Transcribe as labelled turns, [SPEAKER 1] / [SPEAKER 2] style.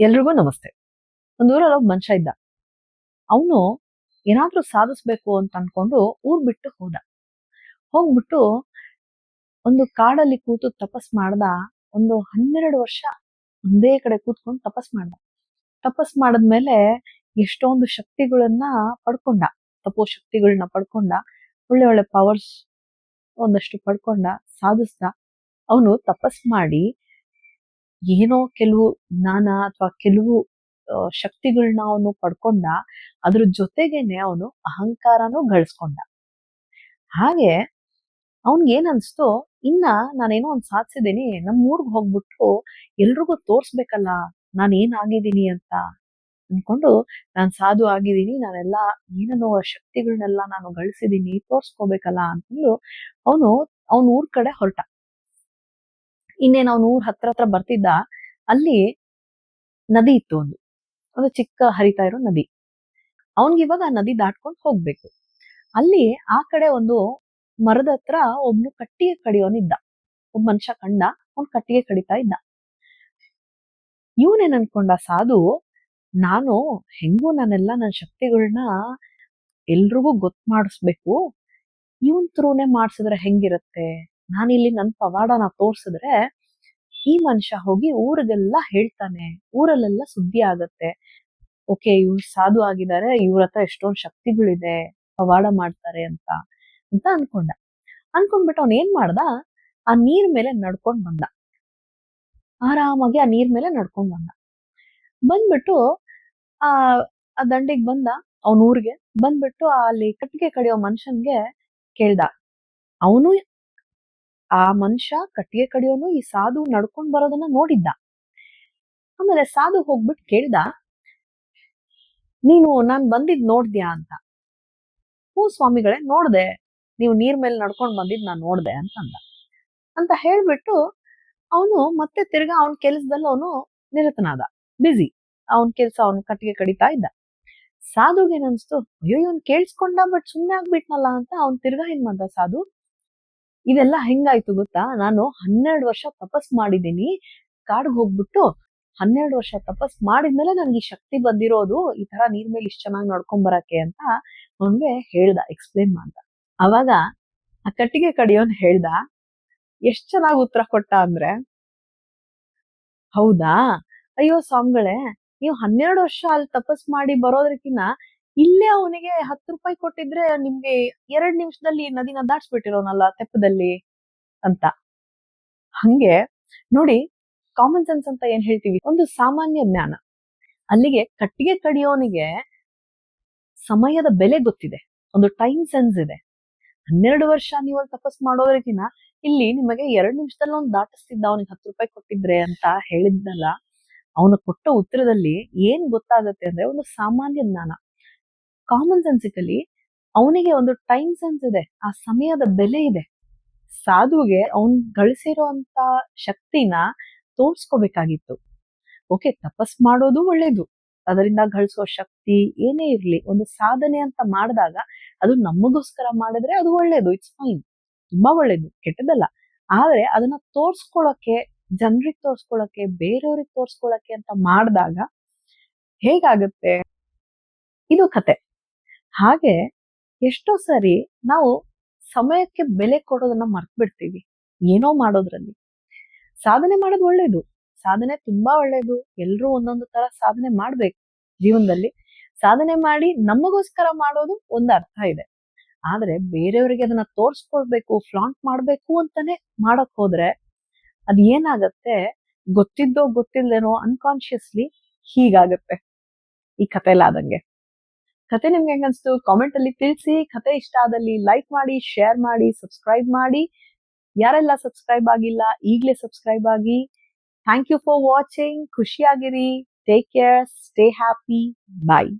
[SPEAKER 1] ಎಲ್ರಿಗೂ ನಮಸ್ತೆ. ಒಂದ್ ಊರಲ್ಲಿ ಒಬ್ಬ ಮನುಷ್ಯ ಇದ್ದ. ಅವನು ಏನಾದ್ರೂ ಸಾಧಿಸ್ಬೇಕು ಅಂತ ಅನ್ಕೊಂಡು ಊರ್ ಬಿಟ್ಟು ಹೋದ. ಹೋಗ್ಬಿಟ್ಟು ಒಂದು ಕಾಡಲ್ಲಿ ಕೂತು ತಪಸ್ ಮಾಡ್ದ. ಒಂದು ಹನ್ನೆರಡು ವರ್ಷ ಒಂದೇ ಕಡೆ ಕೂತ್ಕೊಂಡು ತಪಸ್ ಮಾಡ್ದ. ತಪಸ್ ಮಾಡದ್ಮೇಲೆ ಎಷ್ಟೊಂದು ಶಕ್ತಿಗಳನ್ನ ಪಡ್ಕೊಂಡ. ತಪೋ ಶಕ್ತಿಗಳನ್ನ ಪಡ್ಕೊಂಡ. ಒಳ್ಳೆ ಒಳ್ಳೆ ಪವರ್ಸ್ ಒಂದಷ್ಟು ಪಡ್ಕೊಂಡ, ಸಾಧಿಸ್ದ. ಅವನು ತಪಸ್ ಮಾಡಿ ಏನೋ ಕೆಲವು ಜ್ಞಾನ ಅಥವಾ ಕೆಲವು ಶಕ್ತಿಗಳನ್ನ ಅವನು ಪಡ್ಕೊಂಡ, ಅದ್ರ ಜೊತೆಗೇನೆ ಅವನು ಅಹಂಕಾರನೂ ಗಳಿಸ್ಕೊಂಡ. ಹಾಗೆ ಅವನ್ಗೆ ಏನ್ ಅನ್ಸ್ತು, ಇನ್ನ ನಾನೇನೋ ಒಂದ್ ಸಾಧಿಸಿದ್ದೀನಿ, ನಮ್ ಊರ್ಗ್ ಹೋಗ್ಬಿಟ್ಟು ಎಲ್ರಿಗೂ ತೋರ್ಸ್ಬೇಕಲ್ಲ ನಾನ್ ಏನ್ ಆಗಿದ್ದೀನಿ ಅಂತ ಅನ್ಕೊಂಡು ನಾನ್ ಸಾಧು ಆಗಿದ್ದೀನಿ, ನಾನೆಲ್ಲ ಏನನ್ನೋ ಶಕ್ತಿಗಳನ್ನೆಲ್ಲ ನಾನು ಗಳಿಸಿದೀನಿ ತೋರ್ಸ್ಕೋಬೇಕಲ್ಲ ಅಂತಂದು ಅವನು, ಅವನ ಊರ್ ಕಡೆ ಹೊರಟ. ಇನ್ನೇನ್ ಅವ್ನ ಊರ್ ಹತ್ರ ಹತ್ರ ಬರ್ತಿದ್ದ, ಅಲ್ಲಿ ನದಿ ಇತ್ತು ಒಂದು. ಒಂದು ಚಿಕ್ಕ ಹರಿತಾ ಇರೋ ನದಿ. ಅವನ್ಗೆ ಇವಾಗ ಆ ನದಿ ದಾಟ್ಕೊಂಡು ಹೋಗ್ಬೇಕು. ಅಲ್ಲಿ ಆ ಕಡೆ ಒಂದು ಮರದ ಹತ್ರ ಒಬ್ನು ಕಟ್ಟಿಗೆ ಕಡಿಯೋನಿದ್ದ. ಒಬ್ಬ ಮನುಷ್ಯ ಕಂಡ, ಅವ್ನ್ ಕಟ್ಟಿಗೆ ಕಡಿತಾ ಇದ್ದ. ಇವನೇನ್ ಅನ್ಕೊಂಡ, ಸಾಧು, ನಾನು ಹೆಂಗೂ ನಾನೆಲ್ಲ ನನ್ನ ಶಕ್ತಿಗಳನ್ನ ಎಲ್ರಿಗೂ ಗೊತ್ತು ಮಾಡಿಸ್ಬೇಕು. ಇವನ್ ಥ್ರೂನೇ ಮಾಡಿಸಿದ್ರೆ ಹೆಂಗಿರತ್ತೆ? ನಾನಿಲ್ಲಿ ನನ್ನ ಪವಾಡನ ತೋರ್ಸಿದ್ರೆ, ಈ ಮನುಷ್ಯ ಹೋಗಿ ಊರಿಗೆಲ್ಲ ಹೇಳ್ತಾನೆ. ಊರಲ್ಲೆಲ್ಲ ಸುದ್ದಿ ಆಗತ್ತೆ. ಓಕೆ ಇವ್ರು ಸಾಧು ಆಗಿದ್ದಾರೆ ಇವ್ರ ಹತ್ರ ಎಷ್ಟೊಂದ್ ಶಕ್ತಿಗಳಿದೆ, ಪವಾಡ ಮಾಡ್ತಾರೆ ಅಂತ ಅಂತ ಅನ್ಕೊಂಡ. ಅನ್ಕೊಂಡ್ಬಿಟ್ಟು ಅವ್ನ್ ಏನ್ ಮಾಡ್ದ? ಆ ನೀರ್ ಮೇಲೆ ನಡ್ಕೊಂಡ್ ಬಂದ. ಆರಾಮಾಗಿ ಆ ನೀರ್ ಮೇಲೆ ನಡ್ಕೊಂಡ್ ಬಂದ. ಬಂದ್ಬಿಟ್ಟು, ಆ ಆ ದಂಡಿಗ್ ಬಂದ, ಅವನ ಊರಿಗೆ. ಬಂದ್ಬಿಟ್ಟು ಅಲ್ಲಿ ಕಟ್ಟಿಗೆ ಕಡಿಯೋ ಮನುಷ್ಯನ್ಗೆ ಕೇಳ್ದ. ಅವನು ಆ ಮನುಷ್ಯ ಕಟ್ಟಿಗೆ ಕಡಿಯೋನು ಈ ಸಾಧು ನಡ್ಕೊಂಡ್ ಬರೋದನ್ನ ನೋಡಿದ್ದ. ಆಮೇಲೆ ಸಾಧು ಹೋಗ್ಬಿಟ್ಟು ಕೇಳ್ದ, ನೀನು ನಾನ್ ಬಂದಿದ್ ನೋಡ್ದ್ಯಾ ಅಂತ? ಹ್ಞೂ ಸ್ವಾಮಿಗಳೇ, ನೋಡ್ದೆ. ನೀವು ನೀರ್ ಮೇಲೆ ನಡ್ಕೊಂಡ್ ಬಂದಿದ್ ನಾನ್ ನೋಡ್ದೆ ಅಂತಂದ ಅಂತ ಹೇಳ್ಬಿಟ್ಟು ಅವನು ಮತ್ತೆ ತಿರ್ಗಾ ಅವನ ಕೆಲ್ಸದಲ್ಲಿ ಅವನು ನಿರತನಾದ ಬಿಸಿ ಅವನ್ ಕೆಲ್ಸ ಅವನ್ ಕಟ್ಟಿಗೆ ಕಡಿತಾ ಇದ್ದ. ಸಾಧುಗೆ ಏನ್ ಅಯ್ಯೋ, ಇವನ್ ಕೇಳಿಸ್ಕೊಂಡ ಬಟ್ ಸುಮ್ನೆ ಆಗ್ಬಿಟ್ನಲ್ಲ ಅಂತ ಅವ್ನ್ ತಿರ್ಗಾ ಏನ್ ಮಾಡ್ದ ಸಾಧು ಇದೆಲ್ಲ ಹೆಂಗಾಯ್ತು ಗೊತ್ತಾ? ನಾನು ಹನ್ನೆರಡು ವರ್ಷ ತಪಸ್ ಮಾಡಿದ್ದೀನಿ. ಕಾಡ್ಗೆ ಹೋಗ್ಬಿಟ್ಟು ಹನ್ನೆರಡು ವರ್ಷ ತಪಸ್ ಮಾಡಿದ್ಮೇಲೆ ನನ್ಗೆ ಈ ಶಕ್ತಿ ಬಂದಿರೋದು, ಈ ತರ ನೀರ್ ಮೇಲೆ ಇಷ್ಟು ಚೆನ್ನಾಗಿ ನೋಡ್ಕೊಂಡ್ ಬರಕ್ಕೆ ಅಂತ ಅವನ್ಗೆ ಹೇಳ್ದ ಎಕ್ಸ್ಪ್ಲೇನ್ ಮಾಡ್ದ. ಅವಾಗ ಆ ಕಟ್ಟಿಗೆ ಕಡಿಯೋನ್ ಹೇಳ್ದ, ಎಷ್ಟ್ ಚೆನ್ನಾಗಿ ಉತ್ತರ ಕೊಟ್ಟ ಅಂದ್ರೆ? ಹೌದಾ? ಅಯ್ಯೋ ಸ್ವಾಮಿಗಳೇ, ನೀವು ಹನ್ನೆರಡು ವರ್ಷ ಅಲ್ಲಿ ತಪಸ್ ಮಾಡಿ ಬರೋದ್ರಕಿನ್ನ ಇಲ್ಲೇ ಅವನಿಗೆ ಹತ್ತು ರೂಪಾಯಿ ಕೊಟ್ಟಿದ್ರೆ ನಿಮ್ಗೆ ಎರಡ್ ನಿಮಿಷದಲ್ಲಿ ನದಿನ ದಾಟ್ಸ್ಬಿಟ್ಟಿರೋನಲ್ಲ ತೆಪ್ಪದಲ್ಲಿ ಅಂತ. ಹಂಗೆ ನೋಡಿ ಕಾಮನ್ ಸೆನ್ಸ್ ಅಂತ ಏನ್ ಹೇಳ್ತೀವಿ? ಒಂದು ಸಾಮಾನ್ಯ ಜ್ಞಾನ. ಅಲ್ಲಿಗೆ ಕಟ್ಟಿಗೆ ಕಡಿಯೋನಿಗೆ ಸಮಯದ ಬೆಲೆ ಗೊತ್ತಿದೆ. ಒಂದು ಟೈಮ್ ಸೆನ್ಸ್ ಇದೆ. ಹನ್ನೆರಡು ವರ್ಷ ನೀವು ಅಲ್ಲಿ ತಪಸ್ ಇಲ್ಲಿ ನಿಮಗೆ ಎರಡು ನಿಮಿಷದಲ್ಲಿ ಅವ್ನು ದಾಟಿಸ್ತಿದ್ದ, ಅವನಿಗೆ ಹತ್ತು ರೂಪಾಯಿ ಕೊಟ್ಟಿದ್ರೆ ಅಂತ ಹೇಳಿದ್ನಲ್ಲ, ಅವನು ಕೊಟ್ಟ ಉತ್ತರದಲ್ಲಿ ಏನ್ ಗೊತ್ತಾಗತ್ತೆ ಅಂದ್ರೆ ಒಂದು ಸಾಮಾನ್ಯ ಜ್ಞಾನ. ಕಾಮನ್ ಸೆನ್ಸಿಕಲಿ ಅವನಿಗೆ ಒಂದು ಟೈಮ್ ಸೆನ್ಸ್ ಇದೆ, ಆ ಸಮಯದ ಬೆಲೆ ಇದೆ. ಸಾಧುಗೆ ಅವನ್ ಗಳಿಸಿರುವಂತ ಶಕ್ತಿನ ತೋರ್ಸ್ಕೋಬೇಕಾಗಿತ್ತು. ಓಕೆ ತಪಸ್ ಮಾಡೋದು ಒಳ್ಳೇದು. ಅದರಿಂದ ಗಳಿಸೋ ಶಕ್ತಿ ಏನೇ ಇರ್ಲಿ, ಒಂದು ಸಾಧನೆ ಅಂತ ಮಾಡಿದಾಗ ಅದು ನಮಗೋಸ್ಕರ ಮಾಡಿದ್ರೆ ಅದು ಒಳ್ಳೇದು ಇಟ್ಸ್ ಫೈನ್ ತುಂಬಾ ಒಳ್ಳೇದು ಕೆಟ್ಟದಲ್ಲ ಆದ್ರೆ ಅದನ್ನ ತೋರ್ಸ್ಕೊಳಕ್ಕೆ, ಜನರಿಗೆ ತೋರ್ಸ್ಕೊಳಕ್ಕೆ, ಬೇರೆಯವ್ರಿಗೆ ತೋರ್ಸ್ಕೊಳಕ್ಕೆ ಅಂತ ಮಾಡಿದಾಗ ಹೇಗಾಗುತ್ತೆ? ಇದು ಕತೆ. ಹಾಗೆ ಎಷ್ಟೋ ಸರಿ ನಾವು ಸಮಯಕ್ಕೆ ಬೆಲೆ ಕೊಡೋದನ್ನ ಮರ್ತ್ ಬಿಡ್ತೀವಿ ಏನೋ ಮಾಡೋದ್ರಲ್ಲಿ. ಸಾಧನೆ ಮಾಡೋದು ಒಳ್ಳೇದು. ಸಾಧನೆ ತುಂಬಾ ಒಳ್ಳೇದು. ಎಲ್ರೂ ಒಂದೊಂದು ತರ ಸಾಧನೆ ಮಾಡ್ಬೇಕು ಜೀವನದಲ್ಲಿ. ಸಾಧನೆ ಮಾಡಿ ನಮಗೋಸ್ಕರ ಮಾಡೋದು ಒಂದು ಅರ್ಥ ಇದೆ. ಆದ್ರೆ ಬೇರೆಯವರಿಗೆ ಅದನ್ನ ತೋರ್ಸ್ಕೊಳ್ಬೇಕು ಫ್ಲಾಂಟ್ ಮಾಡ್ಬೇಕು ಅಂತಾನೆ ಮಾಡಕ್ ಹೋದ್ರೆ ಅದ್ ಏನಾಗತ್ತೆ? ಗೊತ್ತಿದ್ದೋ ಗೊತ್ತಿಲ್ದೇನೋ ಅನ್ಕಾನ್ಶಿಯಸ್ಲಿ ಹೀಗಾಗತ್ತೆ. ಈ ಕಥೆಲಾದಂಗೆ ಕತೆ ನಿಮ್ಗೆ ಹೆಂಗನ್ಸ್ತು ಕಾಮೆಂಟ್ ಅಲ್ಲಿ ತಿಳಿಸಿ. ಕತೆ ಇಷ್ಟ ಆದಲ್ಲಿ ಲೈಕ್ ಮಾಡಿ ಶೇರ್ ಮಾಡಿ ಸಬ್ಸ್ಕ್ರೈಬ್ ಮಾಡಿ. ಯಾರೆಲ್ಲ ಸಬ್ಸ್ಕ್ರೈಬ್ ಆಗಿಲ್ಲ, ಈಗಲೇ ಸಬ್ಸ್ಕ್ರೈಬ್ ಆಗಿ. Thank you for watching ಖುಷಿಯಾಗಿರಿ. Take care stay happy bye